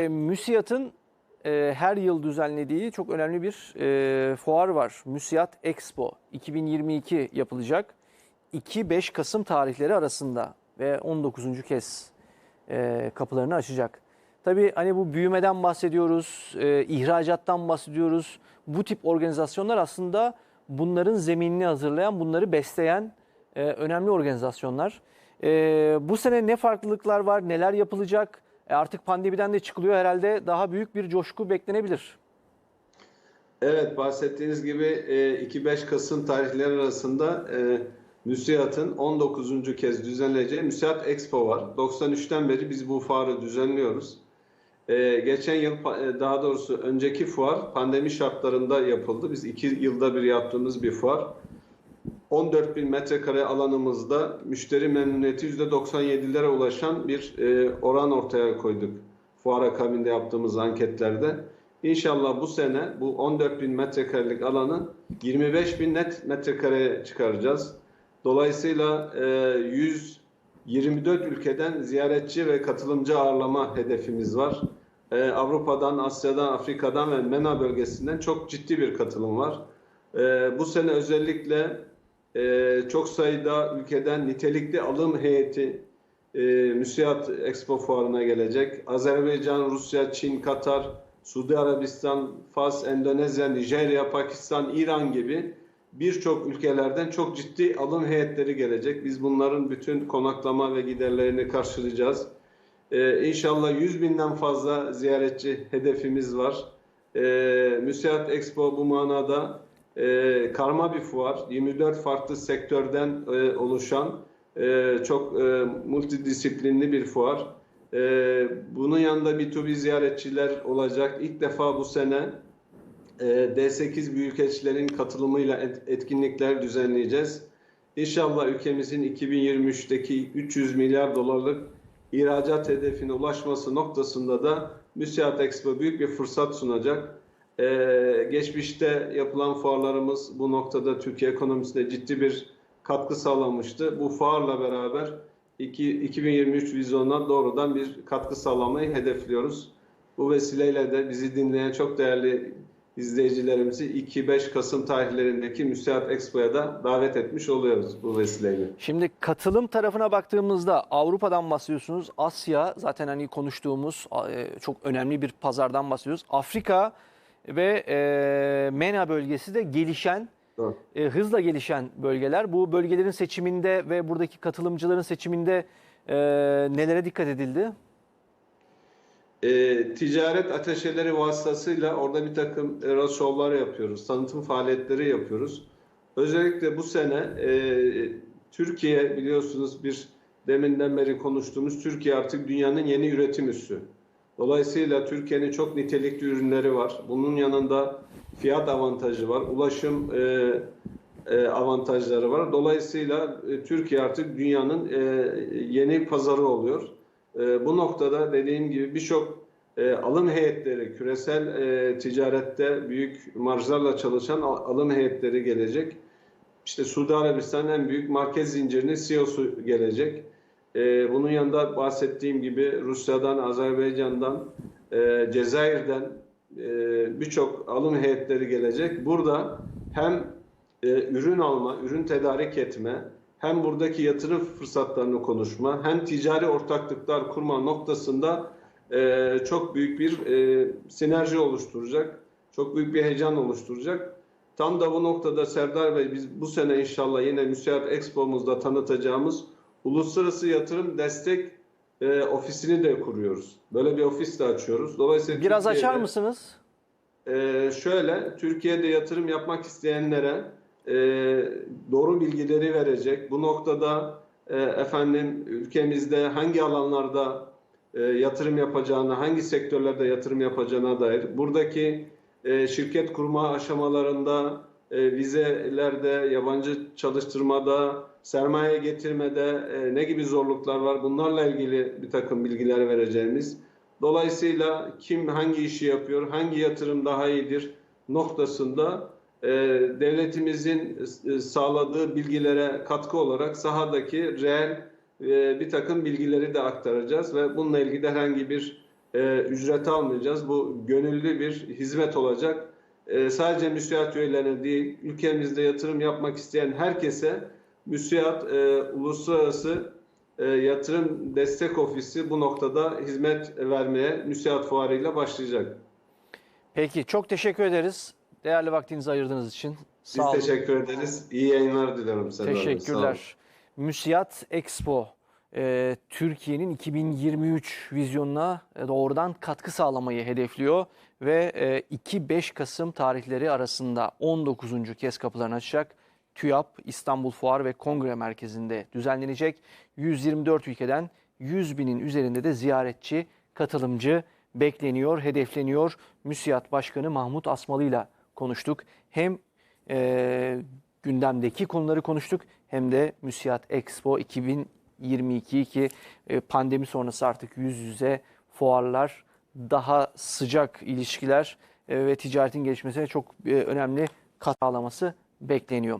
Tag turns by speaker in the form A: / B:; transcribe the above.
A: E, MÜSİAD'ın e, her yıl düzenlediği çok önemli bir e, fuar var. MÜSİAD Expo 2022 yapılacak. 2-5 Kasım tarihleri arasında ve 19. kez e, kapılarını açacak. Tabii hani bu büyümeden bahsediyoruz, e, ihracattan bahsediyoruz. Bu tip organizasyonlar aslında bunların zeminini hazırlayan, bunları besleyen e, önemli organizasyonlar. E, bu sene ne farklılıklar var, neler yapılacak? E, artık pandemiden de çıkılıyor herhalde daha büyük bir coşku beklenebilir.
B: Evet bahsettiğiniz gibi e, 2-5 Kasım tarihleri arasında e, MÜSİAD'ın 19. kez düzenleyeceği MÜSİAD Expo var. 93'ten beri biz bu fuarı düzenliyoruz. E, geçen yıl e, daha doğrusu önceki fuar pandemi şartlarında yapıldı. Biz 2 yılda bir yaptığımız bir fuar. 14 bin metrekare alanımızda müşteri memnuniyeti %97'lere ulaşan bir e, oran ortaya koyduk. Fuar akabinde yaptığımız anketlerde. İnşallah bu sene bu 14 bin metrekarelik alanı 25 bin net metrekareye çıkaracağız. Dolayısıyla e, 124 ülkeden ziyaretçi ve katılımcı ağırlama hedefimiz var. E, Avrupa'dan, Asya'dan, Afrika'dan ve MENA bölgesinden çok ciddi bir katılım var. E, bu sene özellikle e, çok sayıda ülkeden nitelikli alım heyeti e, MÜSİAD Expo fuarına gelecek. Azerbaycan, Rusya, Çin, Katar, Suudi Arabistan, Fas, Endonezya, Nijerya, Pakistan, İran gibi birçok ülkelerden çok ciddi alım heyetleri gelecek. Biz bunların bütün konaklama ve giderlerini karşılayacağız. Ee, inşallah 100 binden fazla ziyaretçi hedefimiz var. Ee, MÜSİAD Expo bu manada e, karma bir fuar. 24 farklı sektörden e, oluşan e, çok e, multidisiplinli bir fuar. E, bunun yanında B2B ziyaretçiler olacak. İlk defa bu sene e, D8 büyükelçilerin katılımıyla et- etkinlikler düzenleyeceğiz. İnşallah ülkemizin 2023'teki 300 milyar dolarlık ihracat hedefine ulaşması noktasında da MÜSİAD Expo büyük bir fırsat sunacak. Ee, geçmişte yapılan fuarlarımız bu noktada Türkiye ekonomisine ciddi bir katkı sağlamıştı. Bu fuarla beraber iki- 2023 vizyonuna doğrudan bir katkı sağlamayı hedefliyoruz. Bu vesileyle de bizi dinleyen çok değerli izleyicilerimizi 2-5 Kasım tarihlerindeki MÜSİAD Expo'ya da davet etmiş oluyoruz bu vesileyle.
A: Şimdi katılım tarafına baktığımızda Avrupa'dan bahsediyorsunuz. Asya zaten hani konuştuğumuz e, çok önemli bir pazardan bahsediyoruz. Afrika ve e, MENA bölgesi de gelişen, e, hızla gelişen bölgeler. Bu bölgelerin seçiminde ve buradaki katılımcıların seçiminde e, nelere dikkat edildi?
B: E, ticaret ateşeleri vasıtasıyla orada bir takım roadshow yapıyoruz, tanıtım faaliyetleri yapıyoruz. Özellikle bu sene e, Türkiye biliyorsunuz bir deminden beri konuştuğumuz Türkiye artık dünyanın yeni üretim üssü. Dolayısıyla Türkiye'nin çok nitelikli ürünleri var. Bunun yanında fiyat avantajı var, ulaşım e, e, avantajları var. Dolayısıyla e, Türkiye artık dünyanın e, yeni pazarı oluyor. E, bu noktada dediğim gibi birçok e, alım heyetleri, küresel e, ticarette büyük marjlarla çalışan al- alım heyetleri gelecek. İşte Suudi Arabistan'ın en büyük market zincirinin CEO'su gelecek. E, bunun yanında bahsettiğim gibi Rusya'dan, Azerbaycan'dan, e, Cezayir'den e, birçok alım heyetleri gelecek. Burada hem e, ürün alma, ürün tedarik etme, hem buradaki yatırım fırsatlarını konuşma, hem ticari ortaklıklar kurma noktasında çok büyük bir sinerji oluşturacak, çok büyük bir heyecan oluşturacak. Tam da bu noktada Serdar Bey biz bu sene inşallah yine Müsait Expo'muzda tanıtacağımız Uluslararası Yatırım Destek e, Ofisini de kuruyoruz. Böyle bir ofis de açıyoruz. Dolayısıyla
A: Biraz açar
B: Türkiye'de-
A: mısınız?
B: ee, şöyle, Türkiye'de yatırım yapmak isteyenlere e, doğru bilgileri verecek. Bu noktada e, efendim ülkemizde hangi alanlarda e, yatırım yapacağına, hangi sektörlerde yatırım yapacağına dair buradaki e, şirket kurma aşamalarında, e, vizelerde, yabancı çalıştırmada, sermaye getirmede e, ne gibi zorluklar var bunlarla ilgili bir takım bilgiler vereceğimiz. Dolayısıyla kim hangi işi yapıyor, hangi yatırım daha iyidir noktasında e, devletimizin e, sağladığı bilgilere katkı olarak sahadaki reel e, bir takım bilgileri de aktaracağız ve bununla ilgili herhangi bir e, ücret almayacağız. Bu gönüllü bir hizmet olacak. E, sadece müsiyat üyelerine değil, ülkemizde yatırım yapmak isteyen herkese müsiyat e, uluslararası e, yatırım destek ofisi bu noktada hizmet vermeye müsiyat fuarıyla başlayacak.
A: Peki çok teşekkür ederiz. Değerli vaktinizi ayırdığınız için.
B: Biz
A: Sağ olun.
B: teşekkür ederiz. İyi yayınlar diliyorum. Sağ olun.
A: Teşekkürler. Müsiyat Expo e, Türkiye'nin 2023 vizyonuna e, doğrudan katkı sağlamayı hedefliyor ve e, 2-5 Kasım tarihleri arasında 19. kez kapılarını açacak. TÜYAP İstanbul Fuar ve Kongre Merkezi'nde düzenlenecek. 124 ülkeden 100 binin üzerinde de ziyaretçi, katılımcı bekleniyor, hedefleniyor. Müsiyat Başkanı Mahmut Asmalı ile konuştuk. Hem e, gündemdeki konuları konuştuk hem de Müsiyat Expo 2022 ki e, pandemi sonrası artık yüz yüze fuarlar, daha sıcak ilişkiler e, ve ticaretin gelişmesine çok e, önemli kat sağlaması bekleniyor.